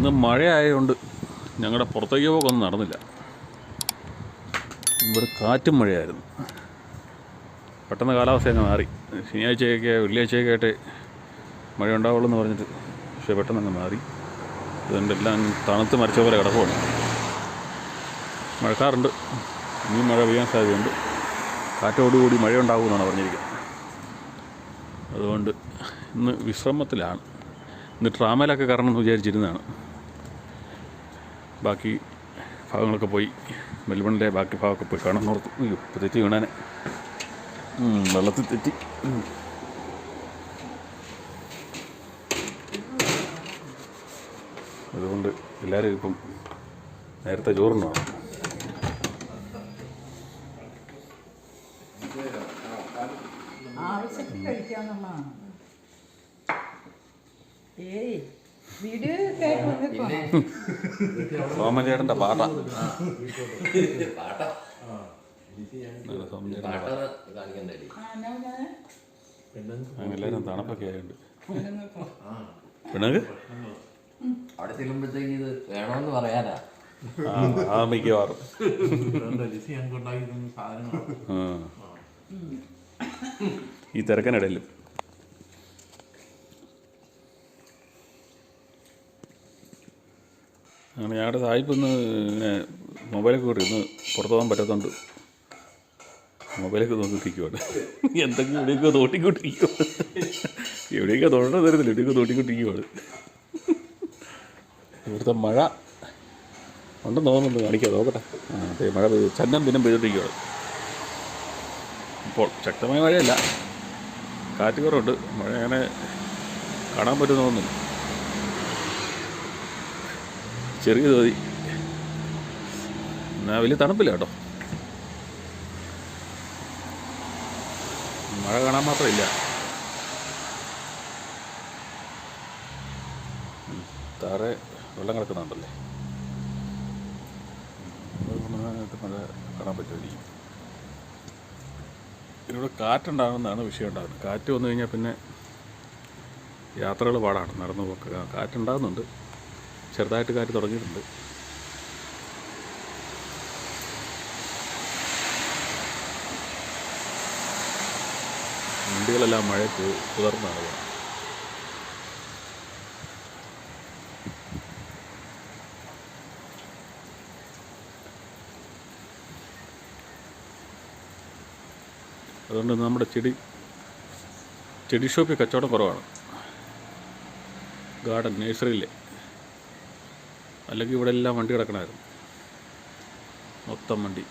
ഇന്ന് മഴയായതുകൊണ്ട് ഞങ്ങളുടെ പുറത്തേക്ക് പോക്കൊന്നും നടന്നില്ല. ഇവിടെ കാറ്റും മഴയായിരുന്നു. പെട്ടെന്ന് കാലാവസ്ഥ അങ്ങ് മാറി. ശനിയാഴ്ചയൊക്കെ വെള്ളിയാഴ്ചയൊക്കെ ആയിട്ട് മഴ ഉണ്ടാവുള്ളൂ എന്ന് പറഞ്ഞിട്ട് പക്ഷേ പെട്ടെന്ന് അങ്ങ് മാറി. അതുകൊണ്ട് എല്ലാം തണുത്ത് മരിച്ച പോലെ കിടക്കുകയാണ് മഴക്കാറുണ്ട്. ഇനിയും മഴ പെയ്യാൻ സാധ്യതയുണ്ട്. കാറ്റോടുകൂടി മഴ ഉണ്ടാകുമെന്നാണ് പറഞ്ഞിരിക്കുന്നത്. അതുകൊണ്ട് ഇന്ന് വിശ്രമത്തിലാണ്. ഇന്ന് ട്രാമയിലൊക്കെ കയറണം എന്ന് വിചാരിച്ചിരുന്നതാണ്. ബാക്കി ഭാഗങ്ങളൊക്കെ പോയി. മെൽബണിലെ ബാക്കി ഭാഗമൊക്കെ പോയി കാണാൻ ഓർത്തു അയ്യോ ഇപ്പോൾ തെറ്റി വീണാനെ. വെള്ളത്തിൽ തെറ്റി. അതുകൊണ്ട് എല്ലാവരും ഇപ്പം നേരത്തെ ചോറുണ്ടാണ് ആവശ്യത്തിൽ കഴിക്കാന്നുള്ളതാണ് ഏയ് വീഡിയോ കേട്ട് വന്നിപ്പോ സോമചേട്ടന്റെ പാട്ട പാട്ടാ സോമചേട്ടന്റെ പാട്ട പാട്ട കാണിക്കണ്ടേ ആ എന്നാ ഞാൻ പാട്ട. തണുപ്പൊക്കെ ആയുണ്ട്? പിണക്ക് അവിടെ ചെല്ലുമ്പോഴത്തേക്ക് ഇത് വേണമെന്ന് പറയാനാ. മിക്കവാറും. ആ. ഈ തിരക്കനിടയിലും. അങ്ങനെ ഞങ്ങളുടെ സായിപ്പ് ഇന്ന് പിന്നെ മൊബൈലൊക്കെ കൂടി ഇന്ന് പുറത്തു പോകാൻ പറ്റാത്തതുകൊണ്ട് മൊബൈലൊക്കെ നോക്കിക്കൊണ്ടിരിക്കുവാണ് എന്തൊക്കെ എവിടെയൊക്കെ തോട്ടിക്കൊണ്ടിരിക്കുവാണ് എവിടെയൊക്കെ തൊഴണം തരത്തില്ല എവിടെയൊക്കെ തോട്ടിക്കൊണ്ടിരിക്കുവാണ് ഇവിടുത്തെ മഴ ഉണ്ടെന്ന് തോന്നുന്നുണ്ട് കാണിക്കാം നോക്കട്ടെ. ആ അതെ മഴ പെയ്തു ചന്നം പിന്നെ പെയ്തോണ്ടിരിക്കുവാണ്. ഇപ്പോൾ ശക്തമായ മഴയല്ല. കാറ്റ് കുറവുണ്ട്. മഴ അങ്ങനെ കാണാൻ പറ്റുമെന്ന് തോന്നുന്നില്ല. ചെറിയ തോതി എന്നാൽ വലിയ തണുപ്പില്ല കേട്ടോ. മഴ കാണാൻ മാത്രമില്ല. താറെ വെള്ളം കിടക്കുന്നുണ്ടല്ലേ? മഴ കാണാൻ പറ്റുമായിരിക്കും. ഇതിലൂടെ കാറ്റുണ്ടാകുന്നതാണ് വിഷയം ഉണ്ടാകുന്നത്. കാറ്റ് വന്നു കഴിഞ്ഞാൽ പിന്നെ യാത്രകൾ പാടാണ്. നടന്നു പോക്ക്. കാറ്റുണ്ടാകുന്നുണ്ട്. ചെറുതായിട്ട് കാറ്റ് തുടങ്ങിയിട്ടുണ്ട്. വണ്ടികളെല്ലാം മഴയ്ക്ക് പുതർന്നാണ് അതുകൊണ്ട് നമ്മുടെ ചെടി ചെടി ഷോപ്പിൽ കച്ചവടം കുറവാണ്. ഗാർഡൻ നേഴ്സറിയിലെ. അല്ലെങ്കിൽ ഇവിടെ എല്ലാം വണ്ടി കിടക്കണമായിരുന്നു. മൊത്തം വണ്ടി.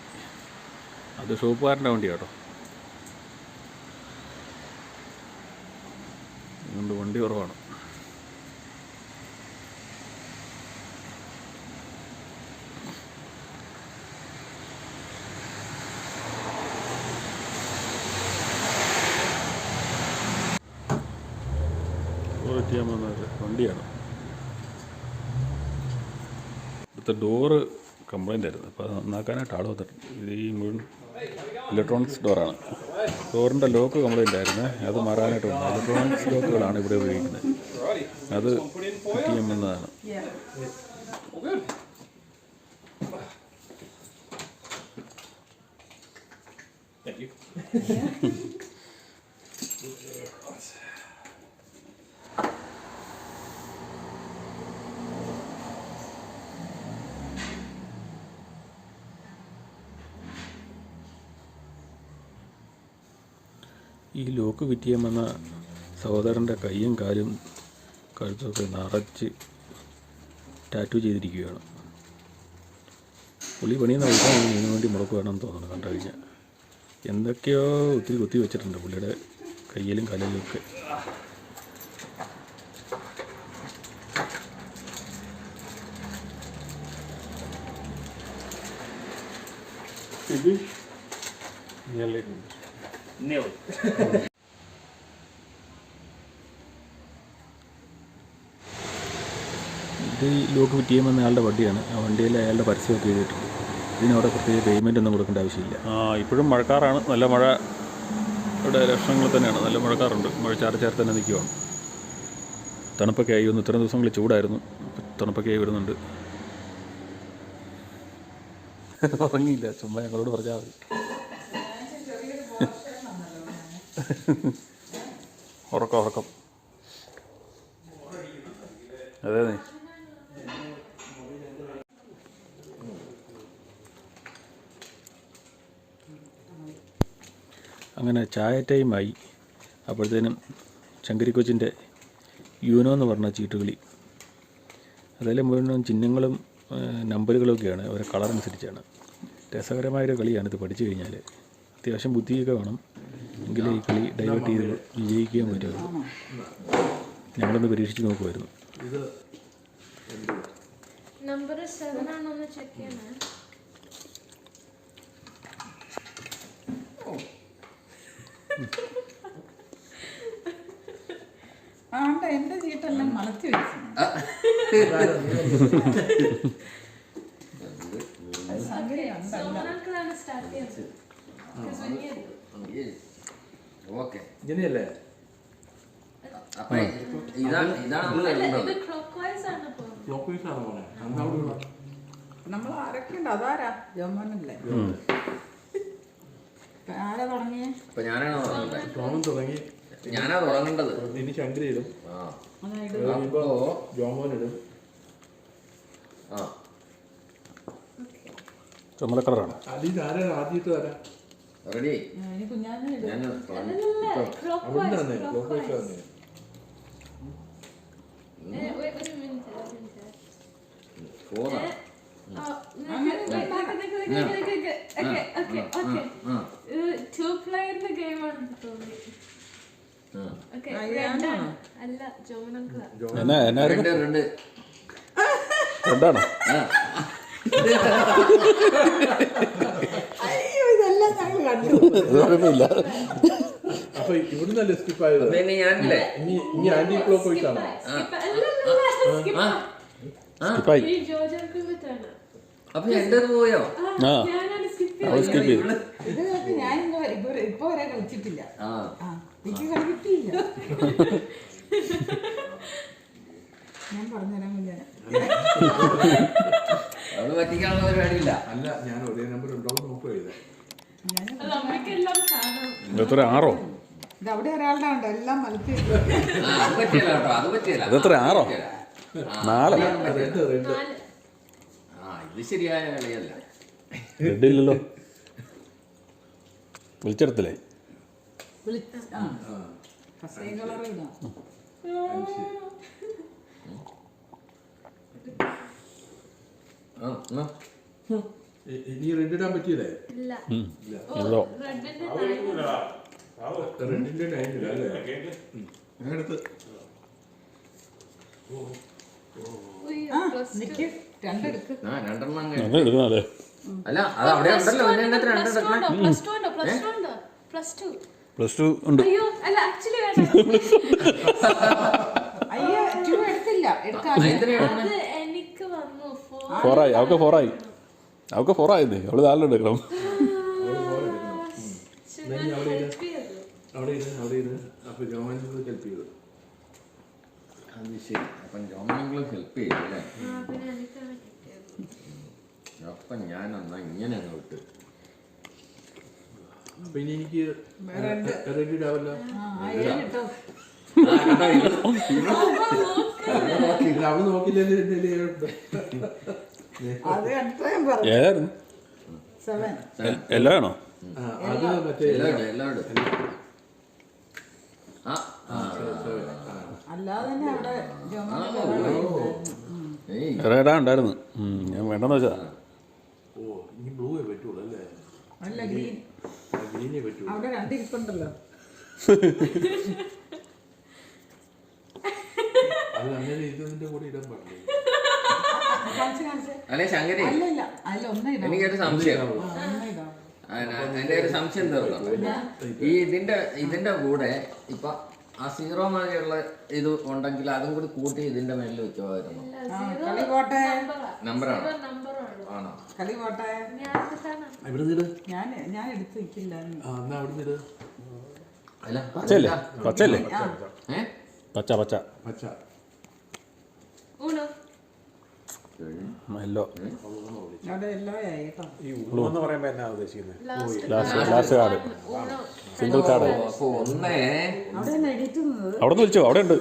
അത് ഷോപ്പുകാരന്റെ വണ്ടി കേട്ടോ. അതുകൊണ്ട് വണ്ടി കുറവാണ്. വണ്ടിയാണ്. ഇവിടുത്തെ ഡോറ് കംപ്ലൈന്റ് ആയിരുന്നു. അപ്പോൾ അത് നന്നാക്കാനായിട്ട് ആൾ വന്നിട്ടുണ്ട് ഇത് ഈ മുഴുവൻ ഇലക്ട്രോണിക്സ് ഡോറാണ് ഡോറിന്റെ ലോക്ക് കംപ്ലൈന്റ് ആയിരുന്നു. അത് മാറാനായിട്ട് വന്നു. ഇലക്ട്രോണിക്സ് ലോക്കുകളാണ് ഇവിടെ ഉപയോഗിക്കുന്നത്. അത് ഫിറ്റ് ചെയ്യുന്നതാണ് ഈ ലോക്ക് വന്ന സഹോദരന്റെ കൈയും കാലും കഴുത്തൊക്കെ നിറച്ച് ടാറ്റു ചെയ്തിരിക്കുകയാണ്. പുള്ളി പണിയുന്ന പൈസ ഇതിനു വേണ്ടി മുടക്ക് എന്ന് തോന്നുന്നു കണ്ടു കഴിഞ്ഞാൽ. എന്തൊക്കെയോ ഒത്തിരി കുത്തി വെച്ചിട്ടുണ്ട് പുള്ളിയുടെ കയ്യിലും കാലിലും ഒക്കെ. ഇത് ഈ ലോക്ക് ഫിറ്റ് ചെയ്യുമ്പോൾ അയാളുടെ വണ്ടിയാണ്. ആ വണ്ടിയിൽ അയാളുടെ പരസ്യമൊക്കെ എഴുതിയിട്ടുണ്ട്. ഇതിനവിടെ പ്രത്യേക പേയ്മെന്റ് ഒന്നും കൊടുക്കേണ്ട ആവശ്യമില്ല. ആ ഇപ്പോഴും മഴക്കാറാണ്. നല്ല മഴ ഇവിടെ ലക്ഷണങ്ങൾ തന്നെയാണ്. നല്ല മഴക്കാറുണ്ട്. മഴ ചാറ് ചാറി തന്നെ നിൽക്കുകയാണ് തണുപ്പൊക്കെ ആയി വന്നു ഇത്രയും ദിവസങ്ങളിൽ ചൂടായിരുന്നു. തണുപ്പൊക്കെ ആയി വരുന്നുണ്ട്. ഉറങ്ങിയില്ല. ചുമ്മാ ഞങ്ങളോട് പറഞ്ഞാൽ മതി. ഉറക്കം ഉറക്കം. അതെ അതെ. അങ്ങനെ ചായ ടൈമായി അപ്പോഴത്തേനും ചങ്കരിക്കൊച്ചിന്റെ യൂനോ എന്ന് പറഞ്ഞ ചീട്ടുകളി അതിൽ മുഴുവൻ ചിഹ്നങ്ങളും നമ്പറുകളൊക്കെയാണ്. അവരെ കളർ അനുസരിച്ചാണ് രസകരമായൊരു കളിയാണ് ഇത് പഠിച്ചു കഴിഞ്ഞാൽ അത്യാവശ്യം ബുദ്ധിയൊക്കെ വേണം. എങ്കിലേ ഈ കളി ഡൈവേർട്ട് ചെയ്ത് വിജയിക്കാൻ പറ്റുമായിരുന്നു ഞങ്ങളൊന്ന് പരീക്ഷിച്ച് നോക്കുമായിരുന്നു ഇത് നമ്പർ സെവൻ ചെക്ക് ചെയ്യണേ. ആണ്ട എന്റെ ചീട്ടെല്ലാം മലത്തി വെച്ചു. സ്റ്റാർട്ട് ചെയ്യുന്നത് ഓക്കെ ഇങ്ങനെയല്ലേ? അപ്പൊ ഇതാണ് ഇതാണ് നമ്മൾ ഇത് clockwise ആണ് ഇപ്പൊ. ക്ലോക്ക് വൈസ് ആണ് പോണേ എന്താ അവിടെ നമ്മൾ ആരൊക്കെയുണ്ട് അതാരാ? ജോമോനല്ലേ? ആരാ തുടങ്ങിയേ? ഞാനാണ് തുടങ്ങി. ഞാനാ തുടങ്ങേണ്ടത്. ഇനി ശങ്കരിയിടും ആ. അതായത് ജോമോൻ ഇടും. ആ. ചുമല കളറാണ് അതിൽ ആരാ ആദ്യത്തെ തരാം റെഡി ഞാൻ അല്ലല്ല, clockwise, അവിടുന്ന് തന്നെ ക്ലോക്ക് വൈസ് minute. ഫോറാ ആ, നിക്ക്, wait, നിക്ക്, നിക്ക്, നിക്ക്, നിക്ക്, നിക്ക്. Okay, okay, okay. ആ ഇത് two player ന്റെ game ആണെന്ന് തോന്നി. അല്ല, ജോമനങ്കിളാ. എന്നാ എന്നായിരുന്നു രണ്ട് രണ്ട്. രണ്ടാണോ ആ അയ്യോ ഇതെല്ലാം ഞങ്ങൾ കണ്ടു. കുഴപ്പമില്ല അപ്പൊ ഇവിടുന്നല്ലേ സ്കിപ്പ് ആയത് പിന്നെ ഞാനില്ലേ ഇനി ഇനി ആന്റി ക്ലോക്ക് പോയിട്ടാണോ? സ്കിപ്പായി. അപ്പൊ പോയോ? ആ, അവൾ സ്കിപ്പ് ചെയ്തു. ഇത് ഞാൻ ഇപ്പൊ വരെ- കളിച്ചിട്ടില്ല. എനിക്ക് ഞാൻ പറഞ്ഞുതരാൻ അത് പറ്റിക്കാനുള്ള പരിപാടിയില്ല. അല്ല ഞാൻ ഒരേ നമ്പർ ഉണ്ടോ എന്ന് നോക്കുക ചെയ്തേ ഞാൻ അത് അമ്മയ്ക്കെല്ലാം കാണാം ഇതെത്ര ആറോ? ഇത് അവിടെ ഒരാളുടെ ഉണ്ട്. എല്ലാം മലത്തി. അത് ആറോ? പറ്റിയല്ല. ആ, നാലോ റെഡ് റെഡ് നാല് ആ ഇത് ശരിയായ കളിയല്ല. റെഡ് ഇല്ലല്ലോ. വിളിച്ചെടുത്തില്ലേ? വിളിച്ച്. ആ ഇനി റെഡ് ഇടാൻ പറ്റിയതേ. ഓ റെഡിന്റെ റെഡിന്റെ അല്ലേ? എടുത്ത്. അല്ല? അത് അവിടെ ഉണ്ടല്ലോ. പ്ലസ് ടു ഉണ്ടോ പ്ലസ് ടു പ്ലസ് ടു ഉണ്ട്? അയ്യോ അല്ല ആക്ച്വലി വേണ്ട. അയ്യോ ടു എടുത്തില്ല. എടുക്കാൻ എനിക്ക് വന്നു. ഫോർ ഫോറായി അവക്ക് ഫോറായി അവൾക്ക് ഫോറായിരുന്നേ അവൾ ചെയ്തു അവിടെ ഇരുന്ന് അവിടെ ഇരുന്ന് അപ്പൊ ജോമൻ ഹെൽപ്പ് ചെയ്തു അത് ശരി അപ്പം ജോമനെങ്കിലും ഹെൽപ്പ് ചെയ്യും അല്ലേ അപ്പം ഞാൻ അന്നാ ഇങ്ങനെ അങ്ങ് വിട്ട് അപ്പൊ ഇനി എനിക്ക് റെഡ് ഇടാവല്ലോ അവൾ നോക്കില്ലല്ലോ ഏതായിരുന്നു? എല്ലാം ആണോ ആ, അത് മറ്റേ എല്ലാം ഇട്, ആ ആ അല്ലാതെ തന്നെ അവിടെ ജോമോനെ ഏയ്. ഉണ്ടായിരുന്നു? ഞാൻ വേണ്ടെന്ന് വെച്ചാ ഓ ഇനി ബ്ലൂവേ പറ്റുള്ളൂ അല്ലേ? അല്ല ഗ്രീൻ. ഗ്രീനേ പറ്റുള്ളൂ. അവിടെ രണ്ടിരിപ്പുണ്ടല്ലോ അത് അങ്ങനെ ഇതിന്റെ കൂടെ ഇടാൻ പാടില്ല. അല്ലെ ശങ്കരി? എനിക്കൊരു സംശയം. എന്റെ ഒരു സംശയം തീർന്നു ഈ ഇതിന്റെ ഇതിന്റെ കൂടെ ഇപ്പൊ ആ സീറോ മാതിരിയുള്ള ഇത് ഉണ്ടെങ്കിൽ അതും കൂടി കൂട്ടി ഇതിന്റെ മേലിൽ വെക്കുമായിരുന്നു നമ്പറാണ്? ആണോ? കളി പോട്ടെ. ഞാൻ എടുത്ത് പച്ച പച്ച. പച്ച. ഊണോ. ഈ ഊണ് എന്ന് ഉദ്ദേശിക്കുന്നത് last last card single card ഒന്നേ. അവിടെ നിന്ന് വിളിച്ചോ? അവിടെ ഉണ്ട്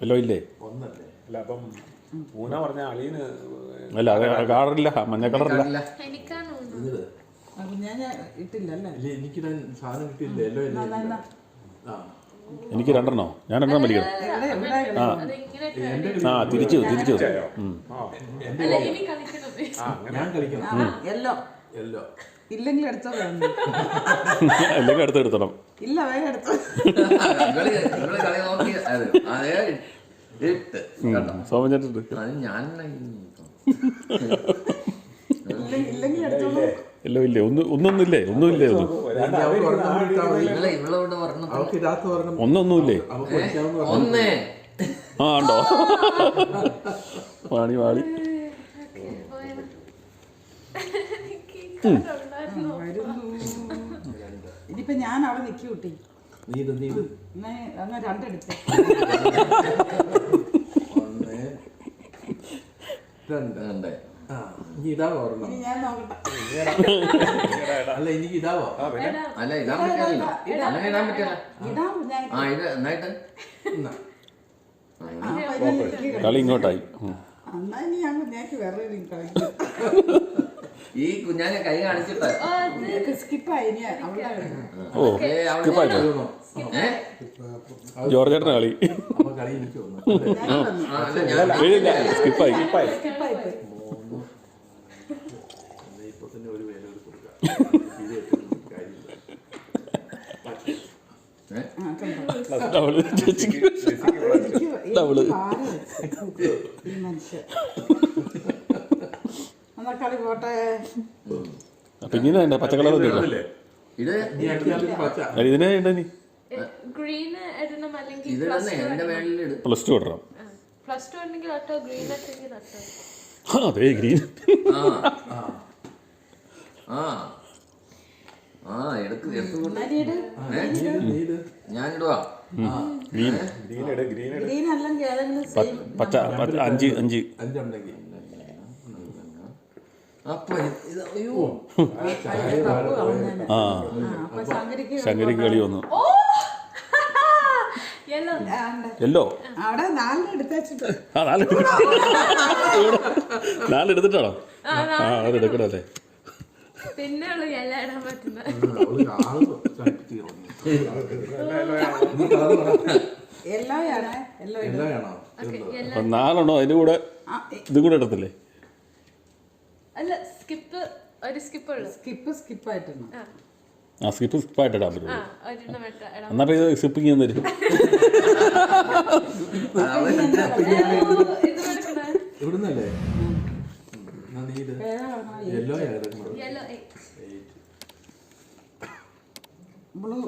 എല്ലോ ഇല്ലേ? ഒന്നല്ലേ. അല്ല അപ്പം പറഞ്ഞ അളിയന് അല്ല അത് കളറില്ല മഞ്ഞ കളറില്ല എനിക്കിടാൻ സാധനം കിട്ടിയില്ല എല്ലോ എനിക്ക് രണ്ടെണ്ണോ? ഞാൻ രണ്ടെണ്ണം വലിക്കണം ആ. ആ തിരിച്ചു തിരിച്ചു. ഞാൻ കളിക്കണം. ആ, എല്ലോ. എല്ലോ. ഇല്ലെങ്കിൽ എടുത്തോ അടുത്ത് എടുത്തണം. ഇല്ല വേഗം എടുത്തോ. സോമൻ ഞാൻ ഇല്ലെങ്കിൽ എടുത്തോളൂ. എല്ലോ ഇല്ല ഒന്ന് ഒന്നൊന്നുമില്ലേ? ഒന്നുമില്ലേ ഒന്നും? ഒന്നൊന്നുമില്ലേ? ആ ഉണ്ടോ? വാണി വാളി ഇനിയിപ്പൊ ഞാൻ അവിടെ നിൽക്കി കുട്ടി. നീ ഇത് നീ ഇത്. എന്നാ അങ്ങ് രണ്ടെടുത്ത്. ഒന്ന് രണ്ട്. ഞാൻ നോക്കട്ടെ. അല്ല എനിക്ക് ഇതാവോ. അല്ല ഇടാൻ പറ്റില്ല അങ്ങനെ ഇടാൻ പറ്റില്ല ആ ഇത് എന്നായിട്ട്? ഇത്. കളി ഇങ്ങോട്ടായി. ഈ കുഞ്ഞാനെ കൈ കാണിച്ചിട്ട്. അത് സ്കിപ്പായി ഇനി അവളുടെ കളി. ഓ ഡബിൾ. ഈ മനുഷ്യൻ എന്നാ കളി പോട്ടെ അപ്പൊ ഇങ്ങനെ പച്ചക്കളർ? ഇത് ഇതിനെ നീ ഇത് പ്ലസ് തന്നെ എന്റെ മേളിലിട് പ്ലസ് ടു ഇടണം. ആ അതെ ഗ്രീൻ ആ. ആ. ആ എടുക്ക് എടുത്തു ഗ്രീൻ ഗ്രീൻ ഗ്രീൻ ഗ്രീൻ അല്ലെങ്കിൽ ഏതെങ്കിലും പച്ച അഞ്ച് അഞ്ച്. ആ ശങ്കരിക്ക് കളി വന്നു. എല്ലോ നാലെടുത്തിട്ടാണോ ആ നാല് ഇവിടെ നാല് എടുത്തിട്ടാണോ ആ അത് എടുക്കണല്ലേ പിന്നെ ഇടാൻ നാലെണ്ണോ അതിന്റെ കൂടെ ഇതും കൂടെ ഇടത്തില്ലേ? അല്ല സ്കിപ്പ് ഒരു സ്കിപ്പ് ഉള്ളു. സ്കിപ്പ് സ്കിപ്പായിട്ടുണ്ട് ആ. ആ സ്കിപ്പ് സ്കിപ്പായിട്ട് ഇടാൻ പറ്റുള്ളൂ. എന്നാ ഇത് സ്കിപ്പിങ് കൊടുക്കണ. ഇവിടുന്നല്ലേ എന്നാ നീ ഇത് ഏതാ പറഞ്ഞത്? Yellow blue